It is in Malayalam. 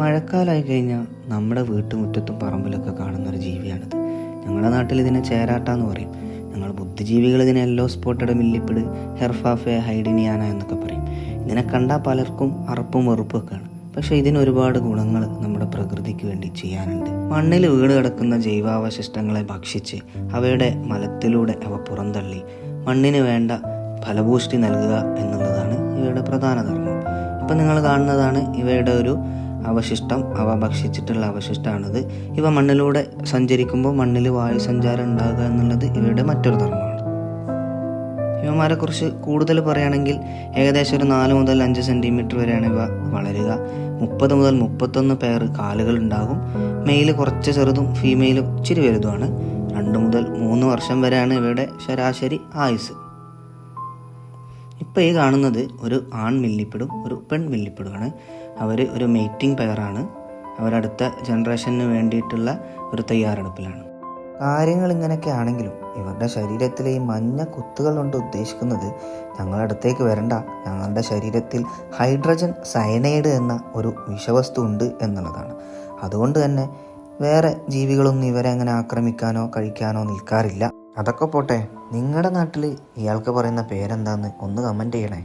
മഴക്കാലമായി കഴിഞ്ഞാൽ നമ്മുടെ വീട്ടുമുറ്റത്തും പറമ്പിലൊക്കെ കാണുന്ന ഒരു ജീവിയാണിത്. ഞങ്ങളുടെ നാട്ടിൽ ഇതിനെ ചേരാട്ട എന്ന് പറയും. ഞങ്ങൾ ബുദ്ധിജീവികൾ ഇതിനെ യെല്ലോ സ്പോട്ടഡ് മില്ലിപ്പിട് ഹെർഫാഫെ ഹൈഡിനിയാന എന്നൊക്കെ പറയും. ഇതിനെ കണ്ടാൽ പലർക്കും അറപ്പും വെറുപ്പൊക്കെയാണ്. പക്ഷെ ഇതിന് ഒരുപാട് ഗുണങ്ങൾ നമ്മുടെ പ്രകൃതിക്ക് വേണ്ടി ചെയ്യാനുണ്ട്. മണ്ണിൽ വീട് കിടക്കുന്ന ജൈവാവശിഷ്ടങ്ങളെ ഭക്ഷിച്ച് അവയുടെ മലത്തിലൂടെ അവ പുറന്തള്ളി മണ്ണിന് വേണ്ട ഫലഭൂഷ്ടി നൽകുക എന്നുള്ളതാണ് ഇവയുടെ പ്രധാന ധർമ്മം. ഇപ്പം നിങ്ങൾ കാണുന്നതാണ് ഇവയുടെ ഒരു അവശിഷ്ടം അവ ഭക്ഷിച്ചിട്ടുള്ള അവശിഷ്ടമാണിത് ഇവ മണ്ണിലൂടെ സഞ്ചരിക്കുമ്പോൾ മണ്ണിൽ വായു സഞ്ചാരം ഉണ്ടാകുക എന്നുള്ളത് ഇവയുടെ മറ്റൊരു ധർമ്മമാണ്. ഇവമാരെ കുറിച്ച് കൂടുതൽ പറയുകയാണെങ്കിൽ ഏകദേശം ഒരു നാല് മുതൽ അഞ്ച് സെന്റിമീറ്റർ വരെയാണ് ഇവ വളരുക. മുപ്പത് മുതൽ മുപ്പത്തൊന്ന് പേർ കാലുകൾ ഉണ്ടാകും. മെയിൽ കുറച്ച് ചെറുതും ഫീമെയിൽ ഇച്ചിരി വലുതുമാണ്. രണ്ട് മുതൽ മൂന്ന് വർഷം വരെയാണ് ഇവയുടെ ശരാശരി ആയുസ് ഇപ്പോൾ ഈ കാണുന്നത് ഒരു ആൺ മില്ലിപ്പിടും ഒരു പെൺ മില്ലിപ്പിടുമാണ് അവർ ഒരു മെയ്റ്റിംഗ് പെയറാണ് അവരടുത്ത ജനറേഷന് വേണ്ടിയിട്ടുള്ള ഒരു തയ്യാറെടുപ്പിലാണ്. കാര്യങ്ങൾ ഇങ്ങനെയൊക്കെ ആണെങ്കിലും ഇവരുടെ ശരീരത്തിലെ ഈ മഞ്ഞ കുത്തുകൾ കൊണ്ട് ഉദ്ദേശിക്കുന്നത് ഞങ്ങളടുത്തേക്ക് വരണ്ട. ഞങ്ങളുടെ ശരീരത്തിൽ ഹൈഡ്രജൻ സയനൈഡ് എന്ന ഒരു വിഷവസ്തു ഉണ്ട് എന്നുള്ളതാണ്. അതുകൊണ്ട് തന്നെ വേറെ ജീവികളൊന്നും ഇവരെ അങ്ങനെ ആക്രമിക്കാനോ കഴിക്കാനോ നിൽക്കാറില്ല. അതൊക്കെ പോട്ടെ നിങ്ങളുടെ നാട്ടിൽ ഇയാൾക്ക് പറയുന്ന പേരെന്താന്ന് ഒന്ന് കമന്റ് ചെയ്യണേ.